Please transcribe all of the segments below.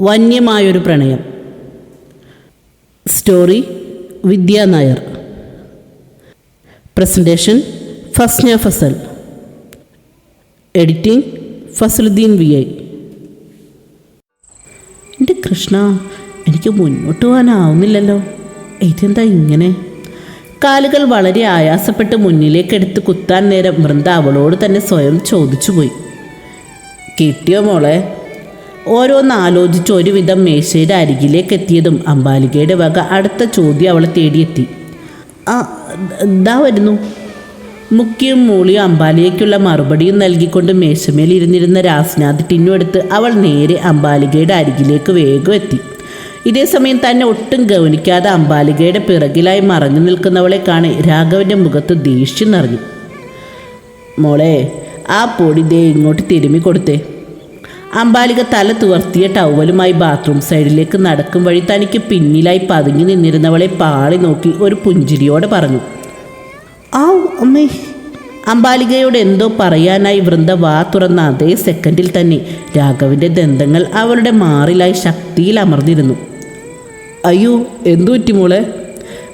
വന്യമായൊരു പ്രണയം. Story Vidya Nair. Presentation Fasna Fasal. Editing Fasaluddin V I. എന്റെ കൃഷ്ണ എനിക്ക് മുന്നോട്ട് പോകാനാവുന്നില്ലല്ലോ. ഇതെന്താ ഇങ്ങനെ? കാലുകൾ വളരെ ആയാസപ്പെട്ട് മുന്നിലേക്കെടുത്ത് കുത്താൻ നേരം വൃന്ദ അവളോട് തന്നെ സ്വയം ചോദിച്ചു പോയി കിട്ടിയോ മോളെ? ഓരോന്ന് ആലോചിച്ച് ഒരുവിധം മേശയുടെ അരികിലേക്ക് എത്തിയതും അമ്പാലികയുടെ വക അടുത്ത ചോദ്യം അവളെ തേടിയെത്തി. ആ എന്താ വരുന്നു. മുക്കിയും മൂളിയും അമ്പാലികയ്ക്കുള്ള മറുപടിയും നൽകിക്കൊണ്ട് മേശമേൽ ഇരുന്നിരുന്ന രാസ്നാഥ് ടിന്നുമെടുത്ത് അവൾ നേരെ അമ്പാലികയുടെ അരികിലേക്ക് വേഗം എത്തി. ഇതേ സമയം തന്നെ ഒട്ടും ഗൗനിക്കാതെ അമ്പാലികയുടെ പിറകിലായി മറഞ്ഞു നിൽക്കുന്നവളെ കാണി രാഘവന്റെ മുഖത്ത് ദേഷ്യം നിറഞ്ഞു. മോളെ ആ പൊടി ദേ ഇങ്ങോട്ട് തിരുമ്മി കൊടുത്തേ. അമ്പാലിക തല തുവർത്തിയ ടവലുമായി ബാത്റൂം സൈഡിലേക്ക് നടക്കും വഴി തനിക്ക് പിന്നിലായി പതുങ്ങി നിന്നിരുന്നവളെ പാളി നോക്കി ഒരു പുഞ്ചിരിയോടെ പറഞ്ഞു ആ അമ്മേ. അമ്പാലികയോട് എന്തോ പറയാനായി വൃന്ദ വാ തുറന്ന അതേ സെക്കൻഡിൽ തന്നെ രാഘവിന്റെ ദന്തങ്ങൾ അവളുടെ മാറിലായി ശക്തിയിൽ അമർന്നിരുന്നു. അയ്യോ എന്തു പറ്റി മോളെ?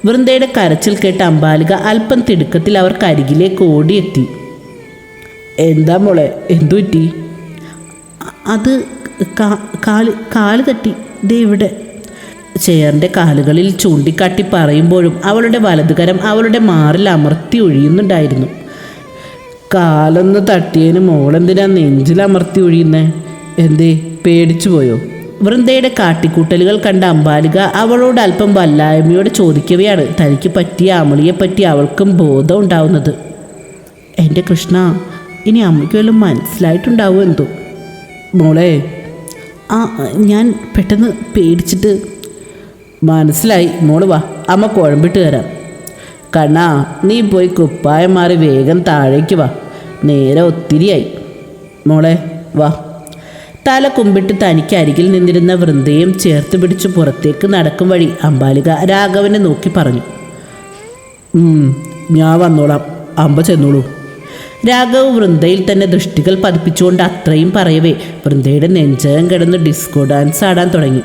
വൃന്ദയുടെ കരച്ചിൽ കേട്ട അമ്പാലിക അല്പം തിടുക്കത്തിൽ അവർക്ക് അരികിലേക്ക് ഓടിയെത്തി. എന്താ മോളെ എന്തു പറ്റി? അത് കാൽ കാൽ തട്ടി. ദേ ഇവിടെ. ചെയറിന്റെ കാലുകളിൽ ചൂണ്ടിക്കാട്ടി പറയുമ്പോഴും അവളുടെ വലതുകരം അവളുടെ മാറിൽ അമർത്തി ഒഴിയുന്നുണ്ടായിരുന്നു. കാലൊന്ന് തട്ടിയതിന് മോളെന്തിനാ നെഞ്ചിൽ അമർത്തി ഒഴിയുന്നേ? എന്തേ പേടിച്ചു പോയോ? വൃന്ദയുടെ കാട്ടിക്കൂട്ടലുകൾ കണ്ട അമ്പാലിക അവളോട് അല്പം വല്ലായ്മയോടെ ചോദിക്കവെയാണ് തനിക്ക് പറ്റിയ അമളിയെപ്പറ്റി അവൾക്കും ബോധം ഉണ്ടാവുന്നത്. എന്റെ കൃഷ്ണ ഇനി അമ്മയ്ക്ക് വല്ലതും മനസ്സിലായിട്ടുണ്ടാവുമോ എന്തോ? മോളെ ആ ഞാൻ പെട്ടെന്ന് പേടിച്ചിട്ട് മനസ്സിലായി. മോൾ വാ അമ്മ കുഴമ്പിട്ട് തരാം കണ്ണാ നീ പോയി കുപ്പായം മാറി വേഗം താഴേക്ക് വാ. നേരെ ഒത്തിരിയായി. മോളെ വാ. തല കുമ്പിട്ട് തനിക്ക് അരികിൽ നിന്നിരുന്ന വൃന്ദയും ചേർത്ത് പിടിച്ച് പുറത്തേക്ക് നടക്കും വഴി അമ്പാലിക രാഘവനെ നോക്കി പറഞ്ഞു. "ഉം, ഞാൻ വന്നോളാം. അമ്പ ചെന്നോളൂ. രാഘവ് വൃന്ദയിൽ തന്നെ ദൃഷ്ടികൾ പതിപ്പിച്ചുകൊണ്ട് അത്രയും പറയവേ. വൃന്ദയുടെ നെഞ്ചകം കിടന്ന് ഡിസ്കോ ഡാൻസ് ആടാൻ തുടങ്ങി.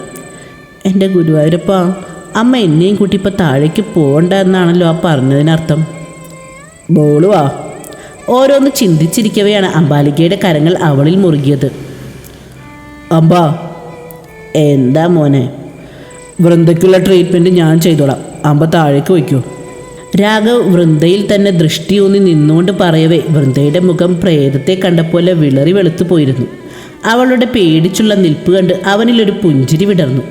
എന്റെ ഗുരുവായൂരപ്പ അമ്മ എന്നെയും കൂട്ടി ഇപ്പോൾ താഴേക്ക് പോകണ്ട എന്നാണല്ലോ ആ പറഞ്ഞതിനർത്ഥം. ബോളുവാ. ഓരോന്ന് ചിന്തിച്ചിരിക്കവെയാണ് അമ്പാലികയുടെ കരങ്ങൾ അവളിൽ മുറുകിയത്. അമ്പ എന്താ മോനെ? വൃന്ദയ്ക്കുള്ള ട്രീറ്റ്മെന്റ് ഞാൻ ചെയ്തോളാം. അമ്പ താഴേക്ക് വയ്ക്കൂ. രാഘവ് വൃന്ദയിൽ തന്നെ ദൃഷ്ടി ദൃഷ്ടിയൂന്നി നിന്നുകൊണ്ട് പറയവേ വൃന്ദയുടെ മുഖം പ്രേതത്തെ കണ്ടപ്പോലെ വിളറി വെളുത്തു പോയിരുന്നു. അവളുടെ പേടിച്ചുള്ള നിൽപ്പ് കണ്ട് അവനിലൊരു പുഞ്ചിരി വിടർന്നു.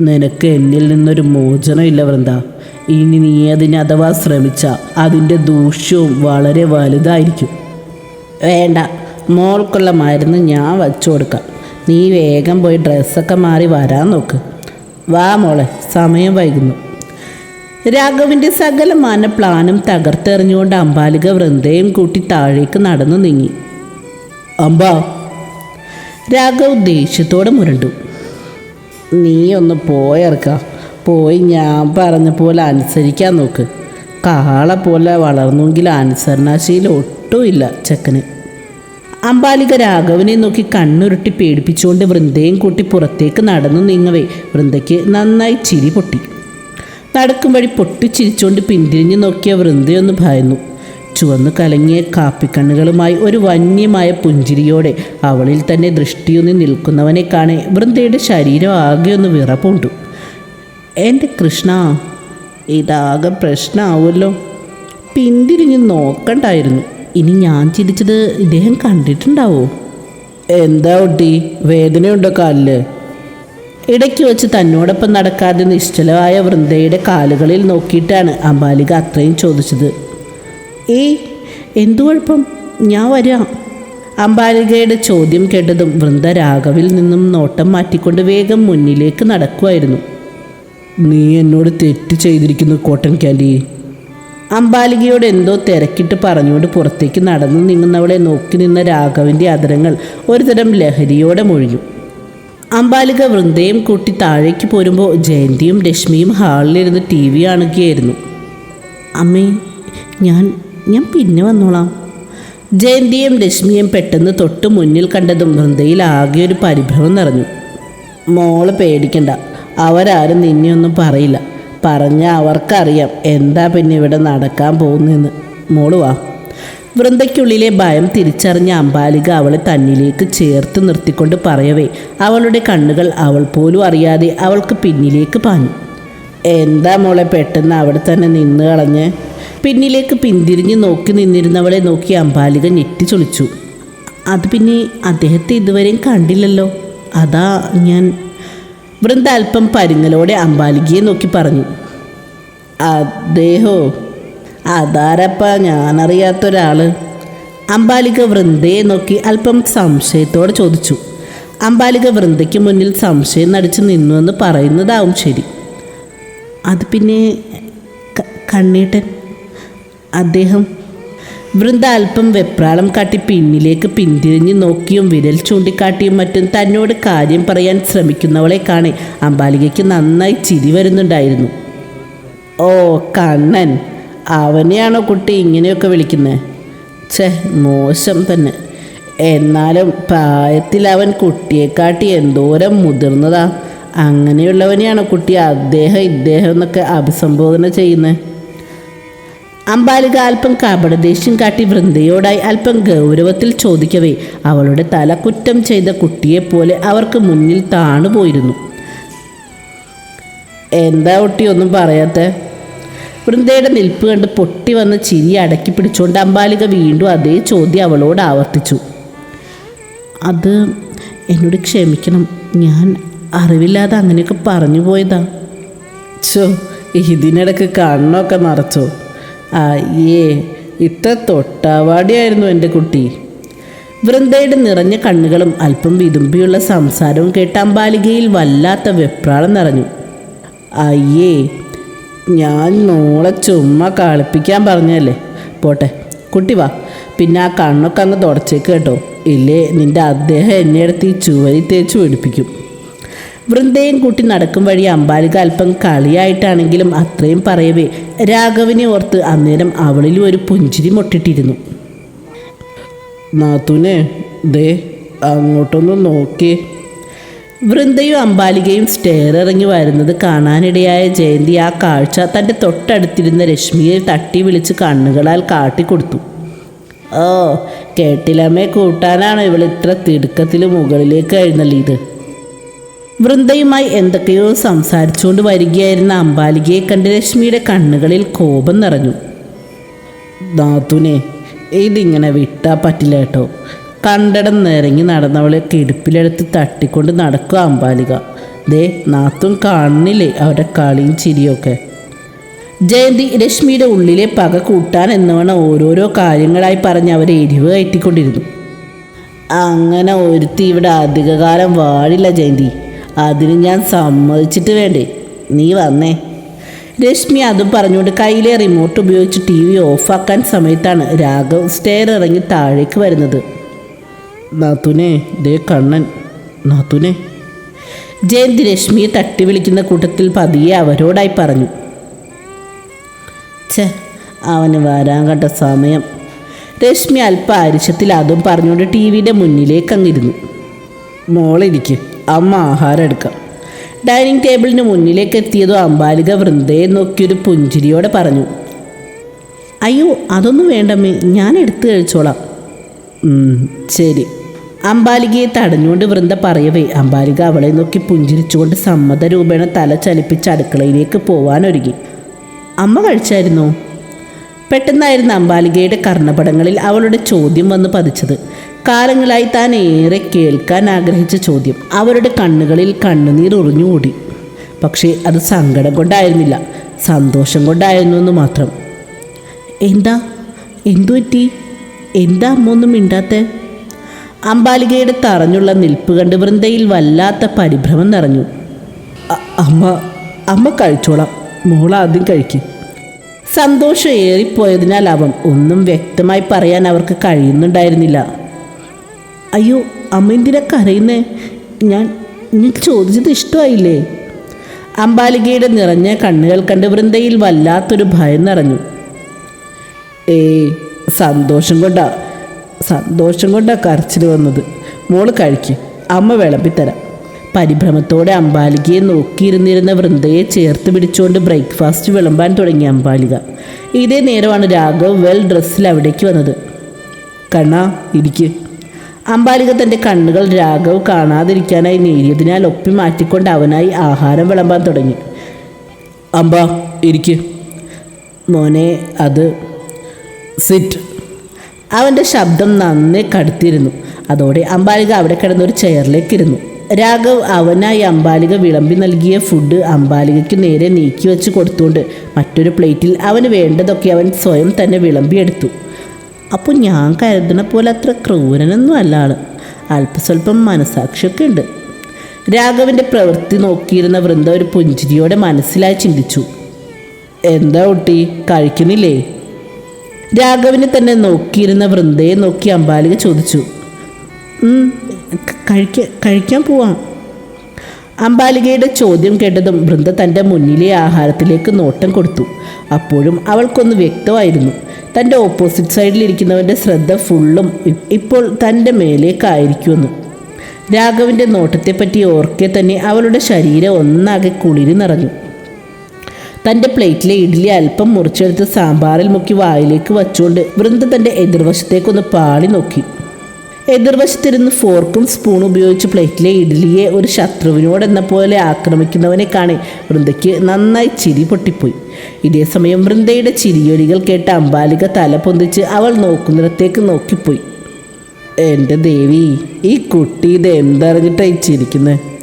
നിനക്ക് എന്നിൽ നിന്നൊരു മോചനമില്ല വൃന്ദ. ഇനി നീ അതിന് അഥവാ ശ്രമിച്ച അതിന്റെ ദൂഷ്യവും വളരെ വലുതായിരിക്കും. വേണ്ട മോൾക്കുള്ള മരുന്ന് ഞാൻ വച്ചു കൊടുക്കാം. നീ വേഗം പോയി ഡ്രസ്സൊക്കെ മാറി വരാൻ നോക്ക്. വാ മോളെ സമയം വൈകുന്നു. രാഘവിന്റെ സകലമാന പ്ലാനും തകർത്തെറിഞ്ഞുകൊണ്ട് അമ്പാലിക വൃന്ദയും കൂട്ടി താഴേക്ക് നടന്നു നീങ്ങി. അമ്പ രാഘവ് ദേഷ്യത്തോടെ മുരണ്ടു. നീ ഒന്ന് പോയർക്ക പോയി ഞാൻ പറഞ്ഞ പോലെ അനുസരിക്കാൻ നോക്ക്. കാള പോലെ വളർന്നുവെങ്കിൽ അനുസരണാശീലം ഒട്ടുമില്ല ചെക്കന്. അമ്പാലിക രാഘവനെ നോക്കി കണ്ണുരുട്ടി പേടിപ്പിച്ചുകൊണ്ട് വൃന്ദയും കൂട്ടി പുറത്തേക്ക് നടന്നു നീങ്ങവേ. വൃന്ദയ്ക്ക് നന്നായി ചിരി പൊട്ടി. നടക്കും വഴി പൊട്ടിച്ചിരിച്ചുകൊണ്ട് പിന്തിരിഞ്ഞു നോക്കിയ വൃന്ദയൊന്ന് ഭയന്നു. ചുവന്നു കലങ്ങിയ കാപ്പിക്കണ്ണുകളുമായി ഒരു വന്യമായ പുഞ്ചിരിയോടെ അവളിൽ തന്നെ ദൃഷ്ടിയൊന്നി നിൽക്കുന്നവനെ കാണെ വൃന്ദയുടെ ശരീരം ആകെ ഒന്ന് വിറപ്പുണ്ടു എന്റെ കൃഷ്ണ ഇതാകെ പ്രശ്നമാവുമല്ലോ പിന്തിരിഞ്ഞ് നോക്കണ്ടായിരുന്നു. ഇനി ഞാൻ ചിരിച്ചത് ഇദ്ദേഹം കണ്ടിട്ടുണ്ടാവോ? എന്താ കുട്ടി? വേദനയുണ്ടോ കാലിൽ? ഇടയ്ക്ക് വെച്ച് തന്നോടൊപ്പം നടക്കാതെ നിശ്ചലമായ വൃന്ദയുടെ കാലുകളിൽ നോക്കിയിട്ടാണ് അമ്പാലിക അത്രയും ചോദിച്ചത്. ഏയ് എന്തു കുഴപ്പം? ഞാൻ വരാം. അമ്പാലികയുടെ ചോദ്യം കേട്ടതും വൃന്ദ രാഘവിൽ നിന്നും നോട്ടം മാറ്റിക്കൊണ്ട് വേഗം മുന്നിലേക്ക് നടക്കുമായിരുന്നു. നീ എന്നോട് തെറ്റ് ചെയ്തിരിക്കുന്നു കോട്ടൺ ക്യാൻഡി അമ്പാലികയോട് എന്തോ തിരക്കിട്ട് പറഞ്ഞുകൊണ്ട് പുറത്തേക്ക് നടന്നു നീങ്ങുന്നവളെ നോക്കി നിന്ന രാഘവിന്റെ അതരങ്ങൾ ഒരുതരം ലഹരിയോടെ മൊഴിഞ്ഞു. അമ്പാലിക വൃന്ദയും കൂട്ടി താഴേക്ക് പോരുമ്പോൾ ജയന്തിയും രശ്മിയും ഹാളിലിരുന്ന് ടി വി കാണുകയായിരുന്നു. അമ്മേ ഞാൻ ഞാൻ പിന്നെ വന്നോളാം. ജയന്തിയും രശ്മിയും പെട്ടെന്ന് തൊട്ട് മുന്നിൽ കണ്ടതും വൃന്ദയിൽ ആകെ ഒരു പരിഭ്രമം നിറഞ്ഞു. മോൾ പേടിക്കണ്ട അവരാരും നിന്നെയൊന്നും പറയില്ല. പറഞ്ഞാൽ അവർക്കറിയാം എന്താ പിന്നെ ഇവിടെ നടക്കാൻ പോകുന്നതെന്ന്. മോൾ വാ. വൃന്ദയ്ക്കുള്ളിലെ ഭയം തിരിച്ചറിഞ്ഞ അമ്പാലിക അവളെ തന്നിലേക്ക് ചേർത്ത് നിർത്തിക്കൊണ്ട് പറയവേ അവളുടെ കണ്ണുകൾ അവൾ പോലും അറിയാതെ അവൾക്ക് പിന്നിലേക്ക് പാഞ്ഞു. എന്താ മോളെ പെട്ടെന്ന് അവിടെ തന്നെ നിന്ന് കളഞ്ഞ്? പിന്നിലേക്ക് പിന്തിരിഞ്ഞ് നോക്കി നിന്നിരുന്നവളെ നോക്കി അമ്പാലിക ഞെട്ടി ചൊളിച്ചു. അത് പിന്നെ അദ്ദേഹത്തെ ഇതുവരെയും കണ്ടില്ലല്ലോ. അതാ ഞാൻ. വൃന്ദ അല്പം പരുങ്ങലോടെ അമ്പാലികയെ നോക്കി പറഞ്ഞു. അദ്ദേഹോ അതാരപ്പ ഞാനറിയാത്തൊരാൾ? അമ്പാലിക വൃന്ദയെ നോക്കി അല്പം സംശയത്തോടെ ചോദിച്ചു. അമ്പാലിക വൃന്ദയ്ക്ക് മുന്നിൽ സംശയം നടിച്ചു നിന്നു എന്ന് പറയുന്നതാവും ശരി. അത് പിന്നെ കണ്ണീട്ടൻ? അദ്ദേഹം വൃന്ദ അല്പം വെപ്രാളം കാട്ടി പിന്നിലേക്ക് പിന്തിരിഞ്ഞ് നോക്കിയും വിരൽ ചൂണ്ടിക്കാട്ടിയും മറ്റും തന്നോട് കാര്യം പറയാൻ ശ്രമിക്കുന്നവളെ കാണേ അമ്പാലികയ്ക്ക് നന്നായി ചിരി വരുന്നുണ്ടായിരുന്നു. ഓ കണ്ണൻ! അവനെയാണോ കുട്ടി ഇങ്ങനെയൊക്കെ വിളിക്കുന്നത് ഛേ മോശം തന്നെ എന്നാലും പ്രായത്തിൽ അവൻ കുട്ടിയെക്കാട്ടി എന്തോരം മുതിർന്നതാ. അങ്ങനെയുള്ളവനെയാണോ കുട്ടി അദ്ദേഹം ഇദ്ദേഹം എന്നൊക്കെ അഭിസംബോധന ചെയ്യുന്നത് അമ്പാലിക അല്പം കപടദേഷ്യം കാട്ടി വൃന്ദയോടായി അല്പം ഗൗരവത്തിൽ ചോദിക്കവേ അവളുടെ തല കുറ്റം ചെയ്ത കുട്ടിയെപ്പോലെ അവർക്ക് മുന്നിൽ താണുപോയിരുന്നു. എന്താ കുട്ടി ഒന്നും പറയാത്ത? വൃന്ദയുടെ നിൽപ്പ് കണ്ട് പൊട്ടി വന്ന ചിരി അടക്കി പിടിച്ചുകൊണ്ട് അമ്പാലിക വീണ്ടും അതേ ചോദ്യം അവളോട് ആവർത്തിച്ചു. അത് എന്നോട് ക്ഷമിക്കണം. ഞാൻ അറിവില്ലാതെ അങ്ങനെയൊക്കെ പറഞ്ഞു പോയതാ. ചോ ഇതിനിടക്ക് കണ്ണൊക്കെ നിറച്ചോ. അയ്യേ ഇത്ര തൊട്ടാവാടിയായിരുന്നു എന്റെ കുട്ടി. വൃന്ദയുടെ നിറഞ്ഞ കണ്ണുകളും അല്പം വിതുമ്പിയുള്ള സംസാരവും കേട്ട അമ്പാലികയിൽ വല്ലാത്ത വെപ്രാളം നിറഞ്ഞു. അയ്യേ ഞാൻ നോളെ ചുമ്മാ കളിപ്പിക്കാൻ പറഞ്ഞല്ലേ? പോട്ടെ കുട്ടി വാ. പിന്നെ ആ കണ്ണൊക്കെ അങ്ങ് തുടച്ചേക്ക് കേട്ടോ. ഇല്ലേ നിന്റെ അദ്ദേഹം എന്നെ അടുത്ത് ഈ ചുവരി തേച്ച് പിടിപ്പിക്കും. വൃന്ദയും കുട്ടി നടക്കും വഴി അമ്പാലിക അല്പം കളിയായിട്ടാണെങ്കിലും അത്രയും പറയവേ. രാഘവിനെ ഓർത്ത് അന്നേരം അവളിൽ ഒരു പുഞ്ചിരി മുട്ടിട്ടിരുന്നു. നാത്തൂനെ ദേ അങ്ങോട്ടൊന്ന് നോക്കി. വൃന്ദയും അമ്പാലികയും സ്റ്റെയർ ഇറങ്ങി വരുന്നത് കാണാനിടയായ ജയന്തി ആ കാഴ്ച തന്റെ തൊട്ടടുത്തിരുന്ന രശ്മിയെ തട്ടി വിളിച്ച് കണ്ണുകളാൽ കാട്ടിക്കൊടുത്തു. ഓ കേട്ടിലമ്മേ കൂട്ടാനാണ് ഇവൾ ഇത്ര തിടുക്കത്തിൽ മുകളിലേക്ക് എഴുന്നള്ളിയത്? വൃന്ദയുമായി എന്തൊക്കെയോ സംസാരിച്ചുകൊണ്ട് വരികയായിരുന്ന അമ്പാലികയെ കണ്ട് രശ്മിയുടെ കണ്ണുകളിൽ കോപം നിറഞ്ഞു. നാത്തുനെ ഇതിങ്ങനെ വിട്ടാ പറ്റില്ല കേട്ടോ. കണ്ടടം നിരങ്ങി നടന്നവളെ കിടുപ്പിലെടുത്ത് തട്ടിക്കൊണ്ട് നടക്കുക അമ്പാലിക. ദേ നാത്തും കാണുന്നില്ലേ അവരുടെ കളിയും ചിരിയൊക്കെ? ജയന്തി രശ്മിയുടെ ഉള്ളിലെ പക കൂട്ടാൻ എന്നവണ്ണം ഓരോരോ കാര്യങ്ങളായി പറഞ്ഞ് അവരെ എരിവ് കയറ്റിക്കൊണ്ടിരുന്നു. അങ്ങനെ ഒരുത്തി ഇവിടെ അധികകാലം വാഴില്ല ജയന്തി. അതിന് ഞാൻ സമ്മതിച്ചിട്ട് വേണ്ടേ? നീ വന്നേ. രശ്മി അതും പറഞ്ഞുകൊണ്ട് കയ്യിലെ റിമോട്ട് ഉപയോഗിച്ച് ടി വി ഓഫാക്കാൻ സമയത്താണ് രാഘവ് സ്റ്റെയർ ഇറങ്ങി താഴേക്ക് വരുന്നത്. നാത്തുനെ ദേ കണ്ണൻ നാത്തുനെ. ജയന്തി രശ്മിയെ തട്ടി വിളിക്കുന്ന കൂട്ടത്തിൽ പതിയെ അവരോടായി പറഞ്ഞു. ചേ അവന് വരാൻ കണ്ട സമയം. രശ്മി അല്പ അരിശത്തിൽ അതും പറഞ്ഞുകൊണ്ട് ടി വിയുടെ മുന്നിലേക്ക് അങ്ങിരുന്നു മോളിരിക്ക് അമ്മ ആഹാരം എടുക്കാം. ഡൈനിങ് ടേബിളിന് മുന്നിലേക്ക് എത്തിയതും അമ്പാലിക വൃന്ദയെ നോക്കിയൊരു പുഞ്ചിരിയോടെ പറഞ്ഞു. അയ്യോ അതൊന്നും വേണ്ടമ്മേ ഞാൻ എടുത്തു കഴിച്ചോളാം. ശരി. അമ്പാലികയെ തടഞ്ഞുകൊണ്ട് വൃന്ദ പറയവേ അംബാലിക അവളെ നോക്കി പുഞ്ചിരിച്ചുകൊണ്ട് സമ്മത രൂപേണ തല ചലിപ്പിച്ച് അടുക്കളയിലേക്ക് പോവാനൊരുങ്ങി. അമ്മ കഴിച്ചായിരുന്നോ? പെട്ടെന്നായിരുന്നു അംബാലികയുടെ കർണപടങ്ങളിൽ അവളുടെ ചോദ്യം വന്ന് പതിച്ചത്. കാലങ്ങളായി താൻ ഏറെ കേൾക്കാൻ ആഗ്രഹിച്ച ചോദ്യം. അവരുടെ കണ്ണുകളിൽ കണ്ണുനീർ ഉറിഞ്ഞുകൂടി. പക്ഷേ അത് സങ്കടം കൊണ്ടായിരുന്നില്ല. സന്തോഷം കൊണ്ടായിരുന്നു എന്ന് മാത്രം. എന്താ? എന്തു പറ്റി എന്താ അമ്മൊന്നും മിണ്ടാത്ത? അമ്പാലികയുടെ തറഞ്ഞുള്ള നിൽപ്പ് കണ്ട് വൃന്ദയിൽ വല്ലാത്ത പരിഭ്രമം നിറഞ്ഞു. അമ്മ അമ്മ കഴിച്ചോളാം. മോൾ ആദ്യം കഴിക്കും. സന്തോഷം ഏറിപ്പോയതിനാൽ അവൻ ഒന്നും വ്യക്തമായി പറയാൻ അവർക്ക് കഴിയുന്നുണ്ടായിരുന്നില്ല. അയ്യോ അമ്മ എന്തിനാ കരയുന്നേ? ഞാൻ എനിക്ക് ചോദിച്ചത് ഇഷ്ടമായില്ലേ? അമ്പാലികയുടെ നിറഞ്ഞ കണ്ണുകൾ കണ്ട് വൃന്ദയിൽ വല്ലാത്തൊരു ഭയം നിറഞ്ഞു. ഏയ് സന്തോഷം കൊണ്ടാ സന്തോഷം കൊണ്ടാ കരച്ചിൽ വന്നത്. മോൾ കഴിക്ക് അമ്മ വിളമ്പിത്തരാം. പരിഭ്രമത്തോടെ അമ്പാലികയെ നോക്കിയിരുന്നിരുന്ന വൃന്ദയെ ചേർത്ത് പിടിച്ചുകൊണ്ട് ബ്രേക്ക്ഫാസ്റ്റ് വിളമ്പാൻ തുടങ്ങി അമ്പാലിക ഇതേ നേരമാണ് രാഘവ് വെൽ ഡ്രസ്സിൽ അവിടേക്ക് വന്നത്. കണ്ണാ ഇരിക്ക്. അമ്പാലിക തന്റെ കണ്ണുകൾ രാഘവ് കാണാതിരിക്കാനായി നേരിയതിനാൽ ഒപ്പി മാറ്റിക്കൊണ്ട് അവനായി ആഹാരം വിളമ്പാൻ തുടങ്ങി. അമ്പ ഇരിക്ക്. മോനെ അത് സിറ്റ്. അവന്റെ ശബ്ദം നന്നേ കടുത്തിരുന്നു. അതോടെ അമ്പാലിക അവിടെ കിടന്ന ഒരു ചെയറിലേക്ക് ഇരുന്നു. രാഘവ് അവനായി അമ്പാലിക വിളമ്പി നൽകിയ ഫുഡ് അമ്പാലികയ്ക്ക് നേരെ നീക്കി വെച്ച് കൊടുത്തുകൊണ്ട് മറ്റൊരു പ്ലേറ്റിൽ അവന് വേണ്ടതൊക്കെ അവൻ സ്വയം തന്നെ വിളമ്പിയെടുത്തു. അപ്പോൾ ഞാൻ കരുതണ പോലെ അത്ര ക്രൂരനൊന്നും അല്ല ആൾ. അല്പസ്വല്പം മനസാക്ഷിയൊക്കെ ഉണ്ട്. രാഘവിന്റെ പ്രവൃത്തി നോക്കിയിരുന്ന വൃന്ദ ഒരു പുഞ്ചിരിയോടെ മനസ്സിലായി ചിന്തിച്ചു. എന്താ കുട്ടി കഴിക്കുന്നില്ലേ? രാഘവിനെ തന്നെ നോക്കിയിരുന്ന വൃന്ദയെ നോക്കി അമ്പാലിക ചോദിച്ചു കഴിക്ക കഴിക്കാൻ പോവാം. അമ്പാലികയുടെ ചോദ്യം കേട്ടതും വൃന്ദ തന്റെ മുന്നിലെ ആഹാരത്തിലേക്ക് നോട്ടം കൊടുത്തു. അപ്പോഴും അവൾക്കൊന്ന് വ്യക്തമായിരുന്നു തന്റെ ഓപ്പോസിറ്റ് സൈഡിലിരിക്കുന്നവന്റെ ശ്രദ്ധ ഫുള്ളും ഇപ്പോൾ തന്റെ മേലേക്കായിരിക്കുമെന്ന് രാഘവിന്റെ നോട്ടത്തെപ്പറ്റി ഓർക്കെ തന്നെ അവളുടെ ശരീരം ഒന്നാകെ കുളിരി നിറഞ്ഞു തന്റെ പ്ലേറ്റിലെ ഇഡ്ഡലി അല്പം മുറിച്ചെടുത്ത് സാമ്പാറിൽ മുക്കി വായിലേക്ക് വച്ചുകൊണ്ട് വൃന്ദ തന്റെ എതിർവശത്തേക്കൊന്ന് പാളി നോക്കി. എതിർവശത്തിരുന്ന് ഫോർക്കും സ്പൂണും ഉപയോഗിച്ച് പ്ലേറ്റിലെ ഇഡ്ഡലിയെ ഒരു ശത്രുവിനോടെന്ന പോലെ ആക്രമിക്കുന്നവനെ കാണി വൃന്ദയ്ക്ക് നന്നായി ചിരി പൊട്ടിപ്പോയി. ഇതേ സമയം വൃന്ദയുടെ ചിരിയൊലികൾ കേട്ട് അമ്പാലിക തല പൊന്തിച്ച് അവൾ നോക്കുന്നിടത്തേക്ക് നോക്കിപ്പോയി. എന്റെ ദേവി ഈ കുട്ടി ഇത് എന്തറിഞ്ഞിട്ടായി ചിരിക്കുന്നത്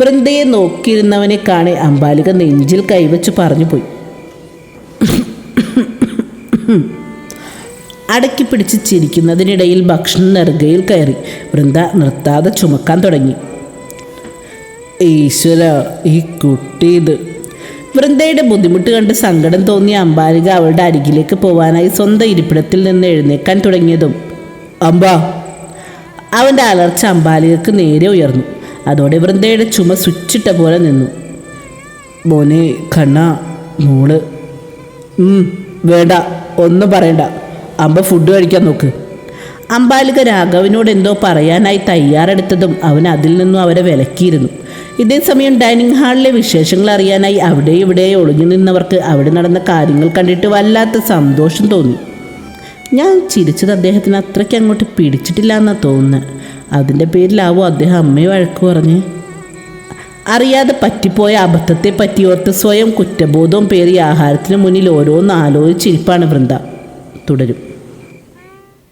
വൃന്ദയെ നോക്കിയിരുന്നവനെ കാണെ അമ്പാലിക നെഞ്ചിൽ കൈവച്ച് പറഞ്ഞു പോയി. അടക്കി പിടിച്ച് ചിരിക്കുന്നതിനിടയിൽ ഭക്ഷണം നെറുകയിൽ കയറി വൃന്ദ നിർത്താതെ ചുമക്കാൻ തുടങ്ങി. ഈശ്വര ഈ കുട്ടി ഇത്. വൃന്ദയുടെ ബുദ്ധിമുട്ട് കണ്ട് സങ്കടം തോന്നിയ അമ്പാലിക അവളുടെ അരികിലേക്ക് പോവാനായി സ്വന്തം ഇരിപ്പിടത്തിൽ നിന്ന് എഴുന്നേക്കാൻ തുടങ്ങിയതും അമ്പ അവന്റെ അലർച്ച അമ്പാലികക്ക് നേരെ ഉയർന്നു. അതോടെ വൃന്ദയുടെ ചുമ സ്വിച്ചിട്ട പോലെ നിന്നു. മോനെ കണ്ണ മോൾ. വേണ്ട ഒന്നും പറയണ്ട. അമ്പ ഫുഡ് കഴിക്കാൻ നോക്ക്. അമ്പാലിക രാഘവിനോട് എന്തോ പറയാനായി തയ്യാറെടുത്തതും അവൻ അതിൽ നിന്നും അവരെ വിലക്കിയിരുന്നു. ഇതേ സമയം ഡൈനിങ് ഹാളിലെ വിശേഷങ്ങൾ അറിയാനായി അവിടെ ഇവിടെ ഒളിഞ്ഞു നിന്നവർക്ക് അവിടെ നടന്ന കാര്യങ്ങൾ കണ്ടിട്ട് വല്ലാത്ത സന്തോഷം തോന്നി. ഞാൻ ചിരിച്ചത് അദ്ദേഹത്തിന് അത്രയ്ക്ക് അങ്ങോട്ട് പിടിച്ചിട്ടില്ല എന്നാണ് തോന്നുന്നത് അതിന്റെ പേരിലാവും അദ്ദേഹം അമ്മയെ വഴക്ക് പറഞ്ഞ്? അറിയാതെ പറ്റിപ്പോയ അബദ്ധത്തെ പറ്റിയോർത്ത് സ്വയം കുറ്റബോധവും പേറി ആഹാരത്തിന് മുന്നിൽ ഓരോന്ന് ആലോചിച്ചിരിപ്പാണ് വൃന്ദ. തുടരും.